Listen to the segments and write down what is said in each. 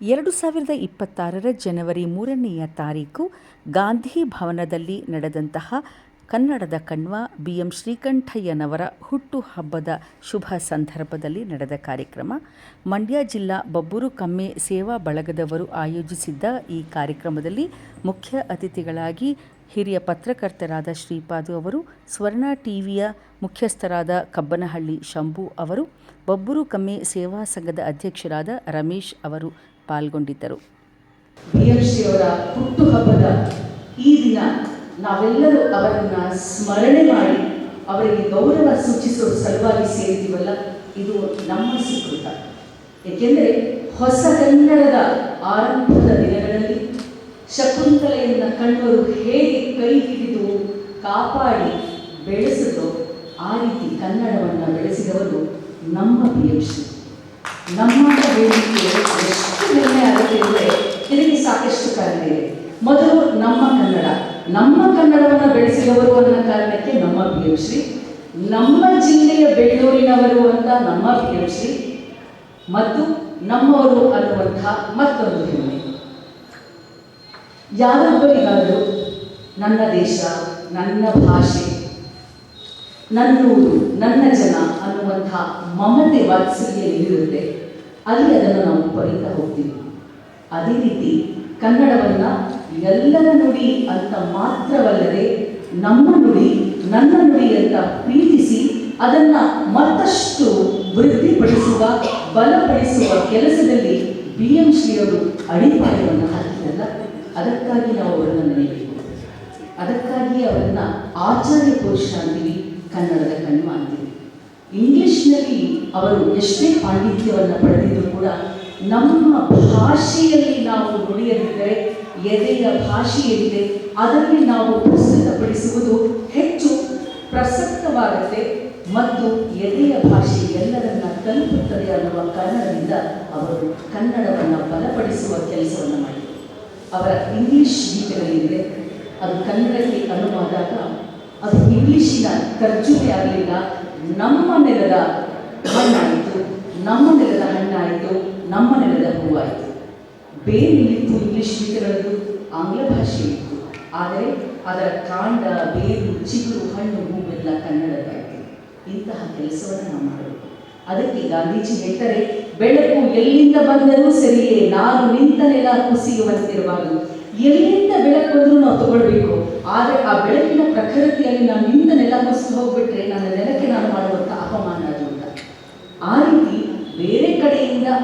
ಎರಡು ಸಾವಿರದ ಇಪ್ಪತ್ತಾರರ ಜನವರಿ ಮೂರನೆಯ ತಾರೀಕು ಗಾಂಧಿ ಭವನದಲ್ಲಿ ನಡೆದಂತಹ ಕನ್ನಡದ ಕಣ್ವ ಬಿ ಎಂ ಶ್ರೀಕಂಠಯ್ಯನವರ ಹುಟ್ಟುಹಬ್ಬದ ಶುಭ ಸಂದರ್ಭದಲ್ಲಿ ನಡೆದ ಕಾರ್ಯಕ್ರಮ. ಮಂಡ್ಯ ಜಿಲ್ಲಾ ಬಬ್ಬೂರು ಕಮ್ಮೆ ಸೇವಾ ಬಳಗದವರು ಆಯೋಜಿಸಿದ್ದ ಈ ಕಾರ್ಯಕ್ರಮದಲ್ಲಿ ಮುಖ್ಯ ಅತಿಥಿಗಳಾಗಿ ಹಿರಿಯ ಪತ್ರಕರ್ತರಾದ ಶ್ರೀಪಾದು ಅವರು, ಸ್ವರ್ಣ ಟಿವಿಯ ಮುಖ್ಯಸ್ಥರಾದ ಕಬ್ಬನಹಳ್ಳಿ ಶಂಭು ಅವರು, ಬಬ್ಬೂರು ಕಮ್ಮೆ ಸೇವಾ ಸಂಘದ ಅಧ್ಯಕ್ಷರಾದ ರಮೇಶ್ ಅವರು ಪಾಲ್ಗೊಂಡಿದ್ದರು. ಶ್ರೀಯವರ ಹುಟ್ಟುಹಬ್ಬದ ಈ ದಿನ ನಾವೆಲ್ಲರೂ ಅವರನ್ನ ಸ್ಮರಣೆ ಮಾಡಿ ಅವರಿಗೆ ಗೌರವ ಸೂಚಿಸುವ ಸಲುವಾಗಿ ಸೇರಿದ್ದೀವಲ್ಲ, ಇದು ನಮ್ಮ ಸುಕೃತ. ಏಕೆಂದರೆ ಹೊಸ ಕನ್ನಡದ ಆರಂಭದ ದಿನಗಳಲ್ಲಿ ಶಕುಂತಲೆಯನ್ನ ಕಣ್ಣವರು ಹೇಗೆ ಕೈ ಹಿಡಿದು ಕಾಪಾಡಿ ಬೆಳೆಸಿದ್ರು ಆ ರೀತಿ ಕನ್ನಡವನ್ನು ಬೆಳೆಸಿದವರು ನಮ್ಮ ಪಿ ಎಂ ಶ್ರೀ ನಮ್ಮ ಹೇಳಲಿಕ್ಕೆ ಎಷ್ಟು ಹೆಮ್ಮೆ ಆಗುತ್ತೆ ಅಂದರೆ ಇದಕ್ಕೆ ಸಾಕಷ್ಟು ಕಾರಣ ಇದೆ ಮೊದಲು ನಮ್ಮ ಕನ್ನಡ. ನಮ್ಮ ಕನ್ನಡವನ್ನು ಬೆಳೆಸಿದವರು ಅನ್ನೋ ಕಾರಣಕ್ಕೆ ನಮ್ಮ ಶ್ರೀ ನಮ್ಮ ಜಿಲ್ಲೆಯ ಬೆಳ್ಳೂರಿನವರು ಅಂತ ನಮ್ಮ ಶ್ರೀ ಮತ್ತು ನಮ್ಮವರು ಅನ್ನುವಂಥ ಮತ್ತೊಂದು ಹೆಮ್ಮೆ. ಯಾರೊಬ್ಬರಿಗಾದರೂ ನನ್ನ ದೇಶ, ನನ್ನ ಭಾಷೆ ನನ್ನೂರು ನನ್ನ ಜನ ಅನ್ನುವಂಥ ಮಮತೆ ವಾತ್ಸಲ್ಯ ಎಲ್ಲಿರುತ್ತೆ ಅಲ್ಲಿ ಅದನ್ನು ನಾವು ಬರೀತಾ ಹೋಗ್ತೀವಿ. ಅದೇ ರೀತಿ ಕನ್ನಡವನ್ನ ಎಲ್ಲರ ನುಡಿ ಅಂತ ಮಾತ್ರವಲ್ಲದೆ ನಮ್ಮ ನುಡಿ, ನನ್ನ ನುಡಿ ಅಂತ ಪ್ರೀತಿಸಿ ಅದನ್ನ ಮತ್ತಷ್ಟು ವೃದ್ಧಿಪಡಿಸುವ, ಬಲಪಡಿಸುವ ಕೆಲಸದಲ್ಲಿ ಬಿ ಎಂ ಶ್ರೀಯವರು ಅಡಿಪಾಯವನ್ನು ಹಾಕಿದಲ್ಲ ಅದಕ್ಕಾಗಿ ನಾವು ಅವರನ್ನು ನೆನೆಯಬೇಕು ಅದಕ್ಕಾಗಿ ಅವರನ್ನ ಆಚಾರ್ಯ ಪುರುಷ ಅಂತೀವಿ, ಕನ್ನಡದ ಕಣ್ಣು ಅಂತೀವಿ. ಇಂಗ್ಲಿಷ್ನಲ್ಲಿ ಅವರು ಎಷ್ಟೇ ಪಾಂಡಿತ್ಯವನ್ನು ಪಡೆದಿದ್ದರೂ ಕೂಡ ನಮ್ಮ ಭಾಷೆಯಲ್ಲಿ ನಾವು ನುಡಿಯದಿದ್ದರೆ, ಎದೆಯ ಭಾಷೆಯಲ್ಲಿದೆ ಅದರಲ್ಲಿ ನಾವು ಪ್ರಸ್ತುತಪಡಿಸುವುದು ಹೆಚ್ಚು ಪ್ರಸಕ್ತವಾಗುತ್ತೆ ಮತ್ತು ಎದೆಯ ಭಾಷೆ ಎಲ್ಲರನ್ನ ತಲುಪುತ್ತದೆ ಅನ್ನುವ ಕಾರಣದಿಂದ ಅವರು ಕನ್ನಡವನ್ನು ಬಲಪಡಿಸುವ ಕೆಲಸವನ್ನು ಮಾಡಿದರು. ಅವರ ಇಂಗ್ಲಿಷ್ ಗೀತೆಗಳಿದೆ ಅದು ಕನ್ನಡಕ್ಕೆ ಅನುವಾದಾಗ ಅದು ಇಂಗ್ಲಿಷಿನ ತರ್ಜುಮೆ ಆಗಲಿಲ್ಲ. ನಮ್ಮ ನೆಲದ ಮಣ್ಣಾಯಿತು. ನಮ್ಮ ನೆಲದ ನಮ್ಮ ನೆಲದ ಹೂವಾಯಿತು. ಬೇರಿಲ್ಲಿತ್ತು ಇಂಗ್ಲಿಷ್ ಗೀತೆಗಳದ್ದು ಆಂಗ್ಲ ಭಾಷೆ ಇತ್ತು. ಆದರೆ ಅದರ ಕಾಂಡ, ಬೇರು, ಚಿಗುರು, ಹಣ್ಣು, ಹೂವೆಲ್ಲ ಕನ್ನಡದಾಯಿತು ಇಂತಹ ಕೆಲಸವನ್ನು ನಾವು ಮಾಡಬೇಕು ಅದಕ್ಕೆ ಗಾಂಧೀಜಿ ಹೇಳ್ತಾರೆ, ಬೆಳಕು ಎಲ್ಲಿಂದ ಬಂದರೂ ಸರಿಯೇ ನಾನು ನಿಂತ ನೆಲ ಕುಸಿಯುವಂತಿರಬಾರದು ಎಲ್ಲಿಂದ ಬೆಳಕು ಬಂದರೂ ನಾವು ತಗೊಳ್ಬೇಕು. ಆದರೆ ಆ ಬೆಳಕಿನ ಪ್ರಖರತೆಯಲ್ಲಿ ನಾನು ನಿಂತ ನೆಲ ಕುಸಿದು ಹೋಗ್ಬಿಟ್ರೆ ನನ್ನ ನೆಲಕ್ಕೆ ನಾನು ಮಾಡುವಂಥ ಅಪಮಾನ ಅದು ಅಂತ. ಆ ರೀತಿ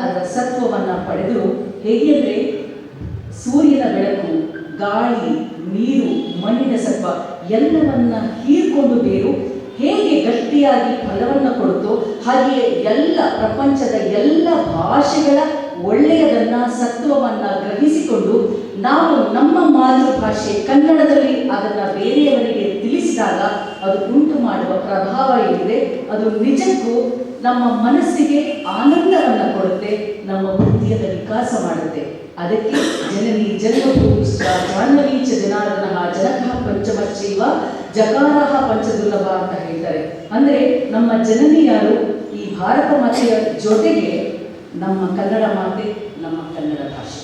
ಅದರ ಸತ್ವವನ್ನು ಪಡೆದು ಹೇಗೆ ಅಂದರೆ ಸೂರ್ಯನ ಬೆಳಕು, ಗಾಳಿ, ನೀರು, ಮಣ್ಣಿನ ಸತ್ವ ಎಲ್ಲವನ್ನ ಹೀರ್ಕೊಂಡು ಬೇರು, ಹೇಗೆ ಗಟ್ಟಿಯಾಗಿ ಫಲವನ್ನು ಕೊಡುತ್ತೋ ಹಾಗೆಯೇ ಎಲ್ಲ ಪ್ರಪಂಚದ ಎಲ್ಲ ಭಾಷೆಗಳ ಒಳ್ಳೆಯದನ್ನ ಸತ್ವವನ್ನ ಗ್ರಹಿಸಿಕೊಂಡು ನಾವು ನಮ್ಮ ಮಾತೃಭಾಷೆ ಕನ್ನಡದಲ್ಲಿ ಅದನ್ನ ಬೇರೆಯವರಿಗೆ ತಿಳಿಸಿದಾಗ ಅದು ಉಂಟು ಮಾಡುವ ಪ್ರಭಾವ ಏನಿದೆ? ಅದು ನಿಜಕ್ಕೂ ನಮ್ಮ ಮನಸ್ಸಿಗೆ ಆನಂದವನ್ನು ಕೊಡುತ್ತೆ, ನಮ್ಮ ಬುದ್ಧಿಯನ್ನು ವಿಕಾಸ ಮಾಡುತ್ತೆ. ಅದಕ್ಕೆ ಜನನಿ ಜನ್ಮಭೂಮಿ ಜಾಹ್ನವಿ ಚ ಜನಾರ್ದನ ಜನಕ ಪಂಚಮಶ್ಚೈವ ಜಕಾರಹ ಪಂಚದುರ್ಲಭ ಅಂತ ಹೇಳ್ತಾರೆ. ಅಂದರೆ ನಮ್ಮ ಜನನಿ ಯಾರು ಈ ಭಾರತ ಮಾತೆಯ ಜೊತೆಗೆ ನಮ್ಮ ಕನ್ನಡ ಮಾತೆ, ನಮ್ಮ ಕನ್ನಡ ಭಾಷೆ.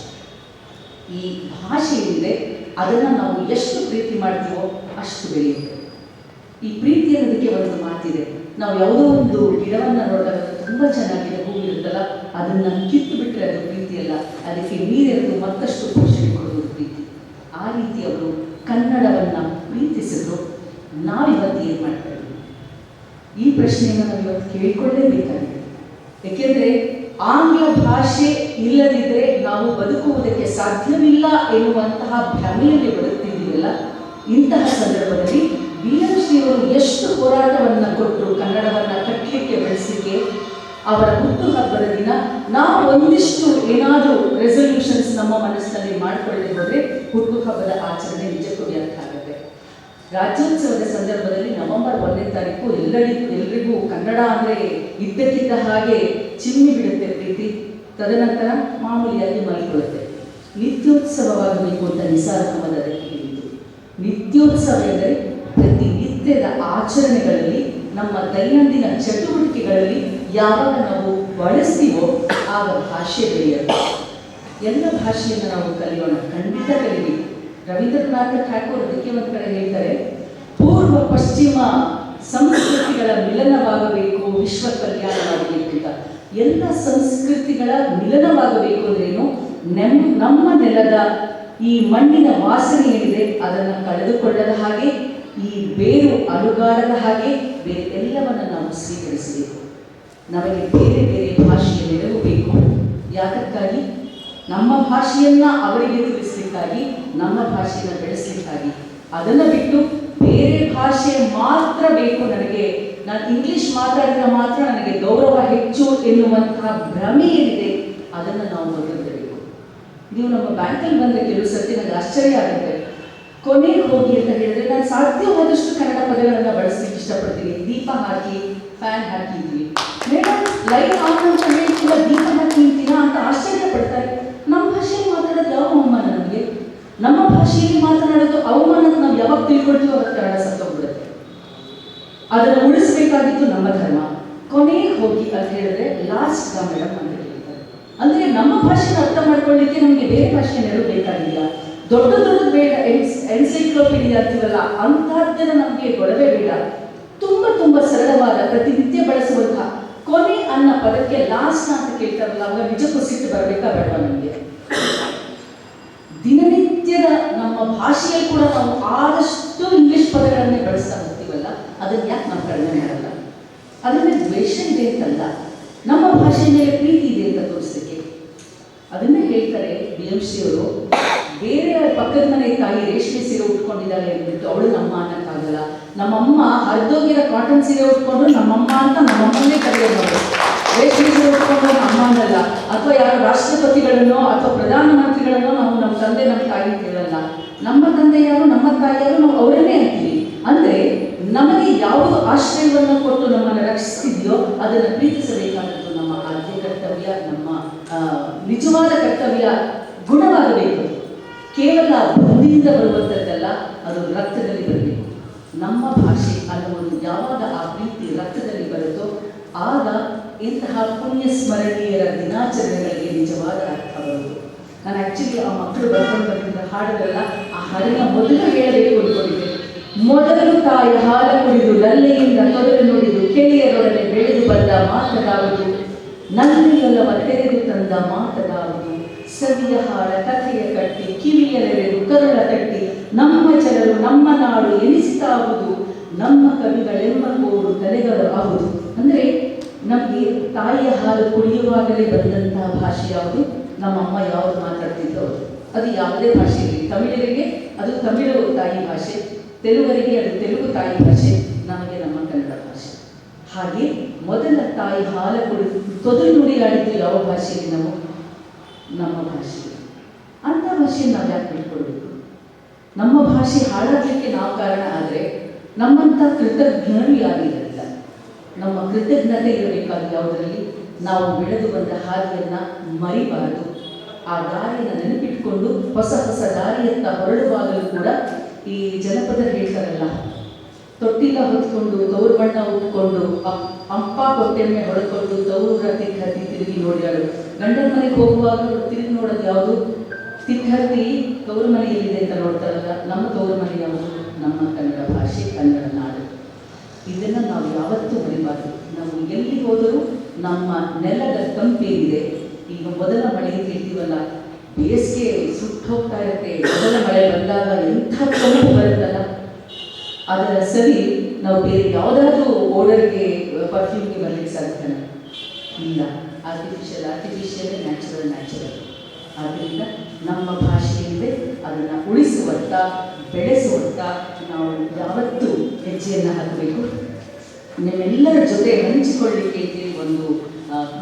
ಈ ಭಾಷೆ ಅದನ್ನು ನಾವು ಎಷ್ಟು ಪ್ರೀತಿ ಮಾಡ್ತೀವೋ ಅಷ್ಟು ಬೆಳೆಯುತ್ತೆ. ಈ ಪ್ರೀತಿ ಅನ್ನೋದಕ್ಕೆ ಒಂದು ಮಾತಿದೆ. ನಾವು ಯಾವುದೋ ಒಂದು ಗಿಡವನ್ನು ನೋಡಿದಾಗ ತುಂಬ ಚೆನ್ನಾಗಿದೆ, ಹೂವು ಇರುತ್ತಲ್ಲ, ಅದನ್ನು ಕಿತ್ತು ಬಿಟ್ಟರೆ ಅದು ಪ್ರೀತಿ ಅಲ್ಲ. ಅದಕ್ಕೆ ನೀರೆರೆದು ಮತ್ತಷ್ಟು ಪೋಷಣೆ ಕೊಡುವುದು ಪ್ರೀತಿ. ಆ ರೀತಿ ಅವರು ಕನ್ನಡವನ್ನು ಪ್ರೀತಿಸಿದ್ರು. ನಾವಿವತ್ತು ಏನು ಮಾಡ್ತಾ ಈ ಪ್ರಶ್ನೆಯನ್ನು ನಾವು ಇವತ್ತು ಕೇಳಿಕೊಳ್ಳೇಬೇಕಾಗಿದೆ. ಏಕೆಂದರೆ ಆಂಗ್ಲ ಭಾಷೆ ಇಲ್ಲದಿದ್ದರೆ ನಾವು ಬದುಕುವುದಕ್ಕೆ ಸಾಧ್ಯವಿಲ್ಲ ಎನ್ನುವಂತಹ ಭ್ರಮೆಯಲ್ಲಿ ಬದುಕ್ತಿದ್ದೀವಲ್ಲ, ಇಂತಹ ಸಂದರ್ಭದಲ್ಲಿ ಬಿ ಎಷ್ಟು ಹೋರಾಟವನ್ನು ಕೊಟ್ಟರು ಕನ್ನಡವನ್ನು ಕಟ್ಟಲಿಕ್ಕೆ ಬೆಳೆಸಲಿಕ್ಕೆ ಅವರ ಹುಟ್ಟುಹಬ್ಬದ ದಿನ ನಾವು ಒಂದಿಷ್ಟು ಏನಾದರೂ ರೆಸೊಲ್ಯೂಷನ್ಸ್ ನಮ್ಮ ಮನಸ್ಸಿನಲ್ಲಿ ಮಾಡಿಕೊಳ್ಳದೆ ಹೋದರೆ ಹುಟ್ಟುಹಬ್ಬದ ಆಚರಣೆ ನಿಜಕ್ಕೂ ವ್ಯರ್ಥ ಆಗುತ್ತೆ. ರಾಜ್ಯೋತ್ಸವದ ಸಂದರ್ಭದಲ್ಲಿ ನವೆಂಬರ್ ಒಂದನೇ ತಾರೀಕು ಎಲ್ಲರಿಗೂ ಎಲ್ರಿಗೂ ಕನ್ನಡ ಅಂದರೆ ಇದ್ದಕ್ಕಿದ್ದ ಹಾಗೆ ಚಿಮ್ಮಿ ಬಿಡುತ್ತೆ ಪ್ರೀತಿ. ತದನಂತರ ಮಾಮೂಲಿಯಾಗಿ ಮಲ್ಕೊಳ್ಳುತ್ತೆ. ನಿತ್ಯೋತ್ಸವವಾಗಬೇಕು ಅಂತ ನಿಸಾರ್ ಅದಕ್ಕೆ ನಿತ್ಯೋತ್ಸವ ಎಂದರೆ ಪ್ರತಿನಿತ್ಯದ ಆಚರಣೆಗಳಲ್ಲಿ, ನಮ್ಮ ದೈನಂದಿನ ಚಟುವಟಿಕೆಗಳಲ್ಲಿ ಯಾವಾಗ ನಾವು ಬಳಸ್ತೀವೋ ಆಗ ಭಾಷೆ ಬೆಳೆಯುತ್ತೆ. ಎಲ್ಲ ಭಾಷೆಯನ್ನು ನಾವು ಕಲಿಯೋಣ. ಖಂಡಿತ ಕಲಿಬೇಕು. ರವೀಂದ್ರನಾಥ ಠಾಕೂರ್ ಅದಕ್ಕೆ ಒಂದು ಕಡೆ ಹೇಳ್ತಾರೆ, ಪೂರ್ವ ಪಶ್ಚಿಮ ಸಂಸ್ಕೃತಿಗಳ ಮಿಲನವಾಗಬೇಕು, ವಿಶ್ವ ಕಲ್ಯಾಣವಾಗಬೇಕು ಅಂತ. ಎಲ್ಲ ಸಂಸ್ಕೃತಿಗಳ ಮಿಲನವಾಗಬೇಕು ಅಂದ್ರೇನು ನೆಮ್ಮ ನಮ್ಮ ನೆಲದ ಈ ಮಣ್ಣಿನ ವಾಸನೆ ಏನಿದೆ, ಅದನ್ನು ಕಳೆದುಕೊಳ್ಳದ ಹಾಗೆ ಈ ಬೇರು ಅಲುಗಾಡದ ಹಾಗೆ ಬೇರೆ ಎಲ್ಲವನ್ನು ನಾವು ಸ್ವೀಕರಿಸಬೇಕು. ನಮಗೆ ಬೇರೆ ಬೇರೆ ಭಾಷೆಯ ನೆರವು ಬೇಕು. ಯಾಕಕ್ಕಾಗಿ ನಮ್ಮ ಭಾಷೆಯನ್ನ ಅವರಿಗೆ ತಿಳಿಸ್ಲಿಕ್ಕಾಗಿ ನಮ್ಮ ಭಾಷೆಯನ್ನು ಬೆಳೆಸಲಿಕ್ಕಾಗಿ. ಅದನ್ನು ಬಿಟ್ಟು ಬೇರೆ ಭಾಷೆ ಮಾತ್ರ ಬೇಕು ನನಗೆ. ನಾನು ಇಂಗ್ಲಿಷ್ ಮಾತಾಡಿದ್ರೆ ಮಾತ್ರ ನನಗೆ ಗೌರವ ಹೆಚ್ಚು ಎನ್ನುವಂತಹ ಭ್ರಮೆ ಏನಿದೆ, ಅದನ್ನು ನಾವು ಮೊದಲಿಡಬೇಕು ನೀವು ನಮ್ಮ ಬ್ಯಾಂಕಲ್ಲಿ ಬಂದರೆ ಕೆಲವು ಸರ್ತಿ ನನಗೆ ಆಶ್ಚರ್ಯ ಆಗುತ್ತೆ. ಕೊನೆಗೆ ಹೋಗಿ ಅಂತ ಹೇಳಿದ್ರೆ, ನಾನು ಸಾಧ್ಯವಾದಷ್ಟು ಕನ್ನಡ ಪದಗಳನ್ನು ಬಳಸಲಿಕ್ಕೆ ಇಷ್ಟಪಡ್ತೀನಿ. ದೀಪ ಹಾಕಿ ಫ್ಯಾನ್ ಹಾಕಿದ್ವಿ ಮೇಡಮ್ ಲೈಟ್ ಆನ್ ಅಂತ ದೀಪ ಹಾಕಿ ಅಂತೀರಾ ಅಂತ ಆಶ್ಚರ್ಯ ಪಡ್ತಾರೆ. ನಮ್ಮ ಭಾಷೆಯಲ್ಲಿ ಮಾತಾಡೋದು ಯಾವ ಅವಮಾನ ನಮಗೆ? ನಮ್ಮ ಭಾಷೆಯಲ್ಲಿ ಮಾತನಾಡೋದು ಅವಮಾನ ಅಂತ ನಾವು ಯಾವಾಗ ತಿಳ್ಕೊಳ್ತೀವೋ ಅವಾಗ ಕನ್ನಡ ಸತ್ತೋಗ್ಬಿಡುತ್ತೆ ಅದನ್ನು ಉಳಿಸಬೇಕಾಗಿದ್ದು ನಮ್ಮ ಧರ್ಮ. ಕೊನೆಗೆ ಹೋಗಿ ಅಂತ ಹೇಳಿದ್ರೆ ಲಾಸ್ಟ್ ಮೇಡಮ್ ಅಂತ ಹೇಳ್ತಾರೆ ಅಂದ್ರೆ ನಮ್ಮ ಭಾಷೆನ ಅರ್ಥ ಮಾಡ್ಕೊಳ್ಳಿಕ್ಕೆ ನಮಗೆ ಬೇರೆ ಭಾಷೆ ನೆರವು ಬೇಕಾಗಿಲ್ಲ. ದೊಡ್ಡ ದೊಡ್ಡ ಬೇಡ ಎನ್ಸೈಕ್ಲೋಪೀಡಿಯಾ ಅಂತೀವಲ್ಲ ಅಂತಹದ್ದನ್ನು ನಮಗೆ ಗೊಡವೆ ಬೇಡ. ತುಂಬಾ ತುಂಬಾ ಸರಳವಾದ ಪ್ರತಿನಿತ್ಯ ಬಳಸುವಂತಹ ಕೊನೆ ಅನ್ನ ಪದಕ್ಕೆ ಲಾಸ್ಟ್ ಅಂತ ಕೇಳ್ತಾರಲ್ಲ, ಅವಾಗ ನಿಜಕ್ಕೂ ಸಿಟ್ಟು ಬರಬೇಕಾ ಬೇಡ ನಮಗೆ? ದಿನನಿತ್ಯದ ನಮ್ಮ ಭಾಷೆಯಲ್ಲಿ ಕೂಡ ನಾವು ಆದಷ್ಟು ಇಂಗ್ಲಿಷ್ ಪದಗಳನ್ನೇ ಬಳಸ್ತಾ ಹೋಗ್ತೀವಲ್ಲ, ಅದನ್ನ ಯಾಕೆ ನಾವು ಕಡಿಮೆ ಮಾಡಲ್ಲ? ಅದನ್ನ ದ್ವೇಷ ಇದೆ ಅಂತಲ್ಲ. ನಮ್ಮ ಭಾಷೆ ಮೇಲೆ ಪ್ರೀತಿ ಇದೆ ಅಂತ ತೋರಿಸಲಿಕ್ಕೆ. ಅದನ್ನೇ ಹೇಳ್ತಾರೆ ಬಿ ಎಂ ಸಿ ಅವರು, ಬೇರೆ ಪಕ್ಕದ ಮನೆ ತಾಯಿ ರೇಷ್ಮೆ ಸೀರೆ ಉಟ್ಕೊಂಡಿದ್ದಾಳೆ ಅಂದ್ಬಿಟ್ಟು ಅವಳು ನಮ್ಮ ಅನ್ನಕ್ಕಾಗಲ್ಲ ನಮ್ಮಮ್ಮ ಹರಿದೋಗಿರೋ ಕಾಟನ್ ಸೀರೆ ಉಟ್ಕೊಂಡ್ರು ನಮ್ಮಮ್ಮ ಅಂತ ನಮ್ಮಮ್ಮನೇ ಕರೆಯೋದು. ರೇಷ್ಮೆ ಸೀರೆ ಉಟ್ಕೊಂಡ್ರು ನಮ್ಮ ಅನ್ನಲ್ಲ ಅಥವಾ ಯಾರು ರಾಷ್ಟ್ರಪತಿಗಳನ್ನೋ ಅಥವಾ ಪ್ರಧಾನಮಂತ್ರಿಗಳನ್ನೋ ನಾವು ನಮ್ಮ ತಂದೆ ನಮ್ಮ ತಾಯಿ ಕೇಳಲ್ಲ. ನಮ್ಮ ತಂದೆ ಯಾರು, ನಮ್ಮ ತಾಯಿ ಯಾರು, ನಾವು ಅವರನ್ನೇ ಅಂತೀವಿ. ಅಂದ್ರೆ ನಮಗೆ ಯಾವುದು ಆಶ್ರಯವನ್ನು ಕೊಟ್ಟು ನಮ್ಮನ್ನು ರಕ್ಷಿಸ್ತಿದೆಯೋ ಅದನ್ನು ಪ್ರೀತಿಸಬೇಕಾದದ್ದು ನಮ್ಮ ಆದ್ಯ ಕರ್ತವ್ಯ, ನಮ್ಮ ನಿಜವಾದ ಕರ್ತವ್ಯ. ಕೇವಲ ಬುದ್ಧಿಯಿಂದ ಬರುವಂಥದ್ದಲ್ಲ ಅದು ರಕ್ತದಲ್ಲಿ ಬರಬೇಕು. ನಮ್ಮ ಭಾಷೆ ಅನ್ನುವುದು ಯಾವಾಗ ಆ ಪ್ರೀತಿ ರಕ್ತದಲ್ಲಿ ಬರುತ್ತೋ, ಆಗ ಇಂತಹ ಪುಣ್ಯ ಸ್ಮರಣೀಯರ ದಿನಾಚರಣೆಗಳಿಗೆ ನಿಜವಾದ ಅರ್ಥ ಬರುವುದು. ನಾನು ಆ್ಯಕ್ಚುಲಿ ಆ ಮಕ್ಕಳು ಬರ್ಕೊಂಡು ಬಂದಿದ್ದ ಹಾಡುಗಳಲ್ಲ ಆ ಹಾಡಿನ ಮೊದಲು ಹೇಳಬೇಕು ಉಳ್ಕೊಂಡಿದ್ದೆ ಮೊದಲು ತಾಯಿ ಹಾಲು ಕುಡಿದು ಲಲ್ಲೆಯಿಂದ ತೊದಲು ನುಡಿದು ಕೆಳೆಯರೊಡನೆ ಬೆಳೆದು ಬಂದ ಮಾತದಾಗುದು ನಲ್ಲಿ ಎಲ್ಲವ ತೆರೆದು ತಂದ ಮಾತನಾಡುವುದು ಸವಿಯ ಹಾರ ಕಥೆಯ ಕಟ್ಟಿ ಕಿವಿಯಲೆರೆದು ಕರುಳ ಕಟ್ಟಿ ನಮ್ಮ ಜನರು, ನಮ್ಮ ನಾಡು ಎನಿಸ್ತಾವುದು ನಮ್ಮ ಕವಿಗಳೆಂಬ ಕೋರು ತಲೆಗಳು ಅಂದರೆ ನಮಗೆ ತಾಯಿಯ ಹಾಲು ಕುಡಿಯುವಾಗಲೇ ಬಂದಂತಹ ಭಾಷೆ ಯಾವುದು? ನಮ್ಮಮ್ಮ ಯಾವುದು ಮಾತಾಡ್ತಿದ್ದವರು. ಅದು ಯಾವುದೇ ಭಾಷೆ ಇರಲಿ ತಮಿಳರಿಗೆ ಅದು ತಮಿಳು ತಾಯಿ ಭಾಷೆ ತೆಲುಗರಿಗೆ ಅದು ತೆಲುಗು ತಾಯಿ ಭಾಷೆ, ನಮಗೆ ನಮ್ಮ ಕನ್ನಡ ಭಾಷೆ. ಹಾಗೆ ಮೊದಲ ತಾಯಿ ಹಾಲು ಕುಡಿದು ತೊದಲು ನುಡಿಯಾಡಿದ್ದು ಯಾವ ಭಾಷೆಯಲ್ಲಿ ನಾವು? ನಮ್ಮ ಭಾಷೆ. ಅಂಥ ಭಾಷೆಯನ್ನು ನಾವು ಯಾಕೆ ಬಿಟ್ಕೊಳ್ಬೇಕು ನಮ್ಮ ಭಾಷೆ ಹಾಳಾಗ್ಲಿಕ್ಕೆ ನಾವು ಕಾರಣ ಆದರೆ ನಮ್ಮಂಥ ಕೃತಜ್ಞರು ಯಾರಿರಲಿಲ್ಲ ನಮ್ಮ ಕೃತಜ್ಞತೆ ಇರಬೇಕಾದ ಯಾವುದರಲ್ಲಿ ನಾವು ಬೆಳೆದು ಬಂದ ಹಾದಿಯನ್ನು ಮರಿಬಾರದು. ಆ ದಾರಿಯನ್ನು ನೆನಪಿಟ್ಕೊಂಡು ಹೊಸ ಹೊಸ ದಾರಿಯತ್ತ ಹೊರಡುವಾಗಲೂ ಕೂಡ ಈ ಜನಪದ ಹೇಳ್ತಾರಲ್ಲ, ತೊಟ್ಟಿಲ ಹೊತ್ಕೊಂಡು ತವರು ಬಣ್ಣ ಉಟ್ಕೊಂಡು ಅಪ್- ಅಪ್ಪ ಕೊಟ್ಟೆಮ್ಮೆ ಹೊಡ್ಕೊಂಡು ತವರ ತಿಕ್ಕಿ ತಿರುಗಿ ನೋಡ್ಯಾಳು. ಗಂಡನ ಮನೆಗೆ ಹೋಗುವಾಗ ತಿರುಗಿ ನೋಡೋದು ಯಾವುದು? ಸಿದ್ಧಾರ್ಥಿ ತವರು ಮನೆಯಲ್ಲಿದೆ ಅಂತ ನೋಡ್ತಾರಲ್ಲ ನಮ್ಮ ತವರು ಮನೆ ಯಾವುದು? ನಮ್ಮ ಕನ್ನಡ ಭಾಷೆ, ಕನ್ನಡ ನಾಡು. ಇದನ್ನು ನಾವು ಯಾವತ್ತೂ ಮರಿಬಾರ್ದು. ನಾವು ಎಲ್ಲಿ ಹೋದರೂ ನಮ್ಮ ನೆಲದ ತಂಪೇನಿದೆ. ಈಗ ಮೊದಲ ಮಳೆ ಅಂತ ಹೇಳ್ತೀವಲ್ಲ, ಬೇಸಿಗೆ ಸುಟ್ಟು ಹೋಗ್ತಾ ಇರುತ್ತೆ. ಮೊದಲ ಮಳೆ ಬಂದಾಗ ಎಂಥ ತಂಪು ಬರುತ್ತಲ್ಲ? ಅದರ ಸರಿ ನಾವು ಬೇರೆ ಯಾವುದಾದ್ರೂ ಓಡರ್ಗೆ ಪರ್ಫ್ಯೂಮ್ಗೆ ಬರಲಿಕ್ಕೆ ಸಾಧ್ಯನ ಇಲ್ಲ. ಆರ್ಟಿಫಿಷಿಯಲ್ ಆರ್ಟಿಫಿಷಿಯಲ್ ನ್ಯಾಚುರಲ್ ನ್ಯಾಚುರಲ್ ಆದ್ದರಿಂದ ನಮ್ಮ ಭಾಷೆಯಿಂದ ಅದನ್ನು ಉಳಿಸುವತ್ತ, ಬೆಳೆಸುವತ್ತ ನಾವು ಯಾವತ್ತೂ ಹೆಜ್ಜೆಯನ್ನು ಹಾಕಬೇಕು. ನಿಮ್ಮೆಲ್ಲರ ಜೊತೆ ಹಂಚಿಕೊಳ್ಳಿಕ್ಕೆ ಒಂದು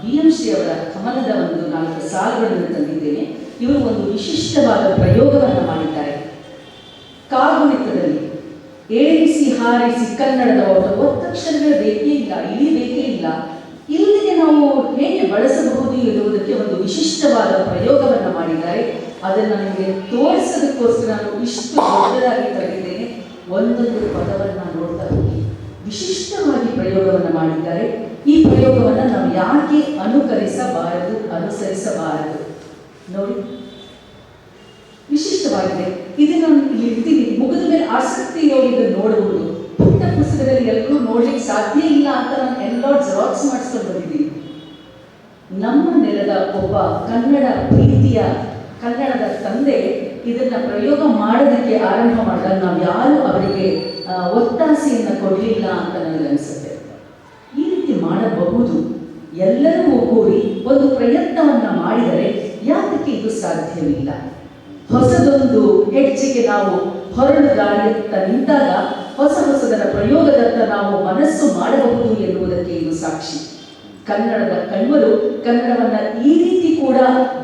ಬಿ ಎಂ ಶ್ರೀ ಅವರ ಕಮಲದ ಒಂದು ನಾಲ್ಕು ಸಾಲುಗಳನ್ನು ತಂದಿದ್ದೇನೆ. ಇವರು ಒಂದು ವಿಶಿಷ್ಟವಾದ ಪ್ರಯೋಗವನ್ನು ಮಾಡಿದ್ದಾರೆ. ಕಾಗುಣಿತದಲ್ಲಿ ಏರಿಸಿ ಹಾರಿಸಿ ಕನ್ನಡದ ಒಂದು ಒತ್ತಕ್ಷರಗಳು ಬೇಕೇ ಇಲ್ಲ ಇಳಿ ಬೇಕೇ ಇಲ್ಲ. ಹೇಗೆ ಬಳಸಬಹುದು ಎನ್ನುವುದಕ್ಕೆ ಒಂದು ವಿಶಿಷ್ಟವಾದ ಪ್ರಯೋಗವನ್ನು ಮಾಡಿದ್ದಾರೆ. ಅದನ್ನು ನನಗೆ ತೋರಿಸೋದಕ್ಕೋಸ್ಕರ ನಾನು ಇಷ್ಟು ದೊಡ್ಡದಾಗಿ ಕರೆದಿದ್ದೇನೆ ಒಂದೊಂದು ಪದವನ್ನು ನೋಡ್ತಾ ಹೋಗಿ. ವಿಶಿಷ್ಟವಾಗಿ ಪ್ರಯೋಗವನ್ನು ಮಾಡಿದ್ದಾರೆ. ಈ ಪ್ರಯೋಗವನ್ನು ನಾವು ಯಾಕೆ ಅನುಕರಿಸಬಾರದು, ಅನುಸರಿಸಬಾರದು? ನೋಡಿ. ವಿಶಿಷ್ಟವಾಗಿದೆ. ಇದನ್ನು ಇರ್ತೀನಿ ಮುಗಿದ ಮೇಲೆ ಆಸಕ್ತಿ ಇದನ್ನು ನೋಡಬಹುದು ಪುಟ್ಟ ಪುಸ್ತಕದಲ್ಲಿ ಎಲ್ಲರೂ ನೋಡ್ಲಿಕ್ಕೆ ಸಾಧ್ಯ ಇಲ್ಲ ಅಂತ ನಾನು ಎಲ್ಲ ಜೆರಾಕ್ಸ್ ಮಾಡಿಸ್ಕೊಂಡು ಬಂದಿದ್ದೀನಿ. ನಮ್ಮ ನೆಲದ ಒಬ್ಬ ಕನ್ನಡ ಪ್ರೀತಿಯ, ಕನ್ನಡದ ತಂದೆ ಇದನ್ನ ಪ್ರಯೋಗ ಮಾಡೋದಕ್ಕೆ ಆರಂಭ ಮಾಡಿದಾಗ ನಾವು ಯಾರು ಅವರಿಗೆ ಒತ್ತಾಸೆಯನ್ನು ಕೊಡಲಿಲ್ಲ ಅಂತ ನನಗೆ ಅನಿಸುತ್ತೆ. ಈ ರೀತಿ ಮಾಡಬಹುದು. ಎಲ್ಲರೂ ಒಗ್ಗೂಡಿ ಒಂದು ಪ್ರಯತ್ನವನ್ನು ಮಾಡಿದರೆ ಯಾತಕ್ಕೆ ಇದು ಸಾಧ್ಯವಿಲ್ಲ. ಹೊಸದೊಂದು ಹೆಜ್ಜೆಗೆ ನಾವು ಹೊರಡು ದಾರಿಯತ್ತ ನಿಂತಾಗ ಹೊಸ ಹೊಸದರ ಪ್ರಯೋಗದತ್ತ ನಾವು ಮನಸ್ಸು ಮಾಡಬಹುದು ಎನ್ನುವುದಕ್ಕೆ ಇದು ಸಾಕ್ಷಿ. ಕನ್ನಡದ ಕಣ್ವರು ಕನ್ನಡವನ್ನ ಈ ರೀತಿ ಕೂಡ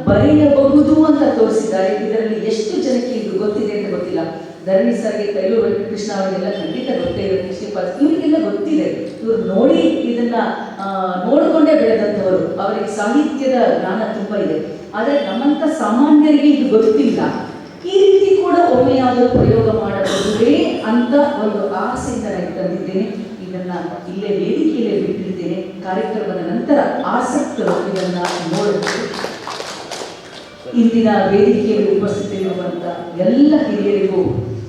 ಬರೆಯಬಹುದು ಅಂತ ತೋರಿಸಿದ್ದಾರೆ. ಇದರಲ್ಲಿ ಎಷ್ಟು ಜನಕ್ಕೆ ಇದು ಗೊತ್ತಿದೆ ಅಂತ ಗೊತ್ತಿಲ್ಲ. ಧರಣಿ ಸರ್ಗೆ ತೈಲೂರು ವೆಂಕಟಕೃಷ್ಣ ಅವರಿಗೆಲ್ಲ ಖಂಡಿತ ಗೊತ್ತೇ ಇರುತ್ತೆ. ಶ್ರೀಪಾದ, ಇವರಿಗೆಲ್ಲ ಗೊತ್ತಿದೆ. ಇವರು ನೋಡಿ ಇದನ್ನ ನೋಡಿಕೊಂಡೇ ಬೆಳೆದಂಥವರು. ಅವರಿಗೆ ಸಾಹಿತ್ಯದ ಜ್ಞಾನ ತುಂಬಾ ಇದೆ. ಆದರೆ ನಮ್ಮಂಥ ಸಾಮಾನ್ಯರಿಗೆ ಇದು ಗೊತ್ತಿಲ್ಲ. ಈ ರೀತಿ ಕೂಡ ಒಮ್ಮೆಯಾದರೂ ಪ್ರಯೋಗ ಮಾಡಬಹುದೇ ಅಂತ ಒಂದು ಆಸೆಯಿಂದ ನಾನು ತಂದಿದ್ದೇನೆ. ಇದನ್ನ ಇಲ್ಲೇ ವೇದಿಕೆಯಲ್ಲೇ ಬಿಟ್ಟಿದ್ದೇನೆ ಕಾರ್ಯಕ್ರಮದ ನಂತರ ಆಸಕ್ತರು ಇದನ್ನ ನೋಡಬಹುದು ಇಂದಿನ ವೇದಿಕೆಯಲ್ಲಿ ಉಪಸ್ಥಿತರಿರುವಂಥ ಎಲ್ಲ ಹಿರಿಯರಿಗೂ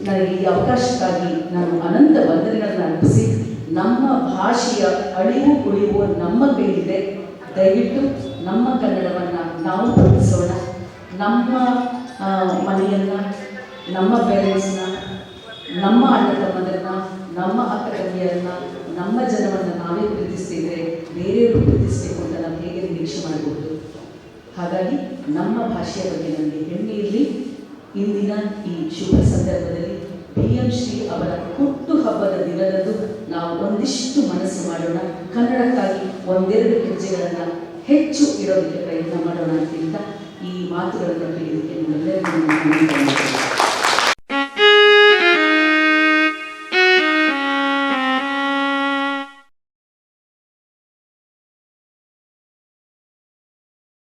ನನಗೆ ಈ ಅವಕಾಶಕ್ಕಾಗಿ ನಾನು ಅನಂತ ವಂದನೆಗಳನ್ನು ಅರ್ಪಿಸಿ, ನಮ್ಮ ಭಾಷೆಯ ಅಳಿವು ಉಳಿವು ನಮ್ಮ ಮೇಲಿದೆ. ದಯವಿಟ್ಟು ನಮ್ಮ ಕನ್ನಡವನ್ನು ನಾವು ಪ್ರತಿಸೋಣ. ನಮ್ಮ ಮನೆಯನ್ನ, ನಮ್ಮ ಪೇರೆಂಟ್ಸ್ನ ನಮ್ಮ ಅಣ್ಣ ತಮ್ಮದನ್ನ ನಮ್ಮ ಅಕ್ಕ ತಂಗಿಯರನ್ನ ನಮ್ಮ ಜನವನ್ನು ನಾವೇ ಪ್ರೀತಿಸ್ತಿದ್ರೆ ಬೇರೆಯವರು ಪ್ರೀತಿಸಬೇಕು ಅಂತ ನಾವು ಹೇಗೆ ನಿರೀಕ್ಷೆ ಮಾಡಬಹುದು ಹಾಗಾಗಿ ನಮ್ಮ ಭಾಷೆಯ ಬಗ್ಗೆ ನನಗೆ ಹೆಮ್ಮೆ ಇರಲಿ. ಇಂದಿನ ಈ ಶುಭ ಸಂದರ್ಭದಲ್ಲಿ ಬಿ ಎಂ ಶ್ರೀ ಅವರ ಹುಟ್ಟು ಹಬ್ಬದ ದಿನದಂದು ನಾವು ಒಂದಿಷ್ಟು ಮನಸ್ಸು ಮಾಡೋಣ. ಕನ್ನಡಕ್ಕಾಗಿ ಒಂದೆರಡು ಹೆಜ್ಜೆಗಳನ್ನು ಹೆಚ್ಚು ಇಡೋದಕ್ಕೆ ಪ್ರಯತ್ನ ಮಾಡೋಣ ಅಂತ ಈ ಮಾತುಗಳನ್ನು ಕೇಳಿದ್ದಕ್ಕೆ ನಿಮ್ಮೆಲ್ಲರಿಗೂ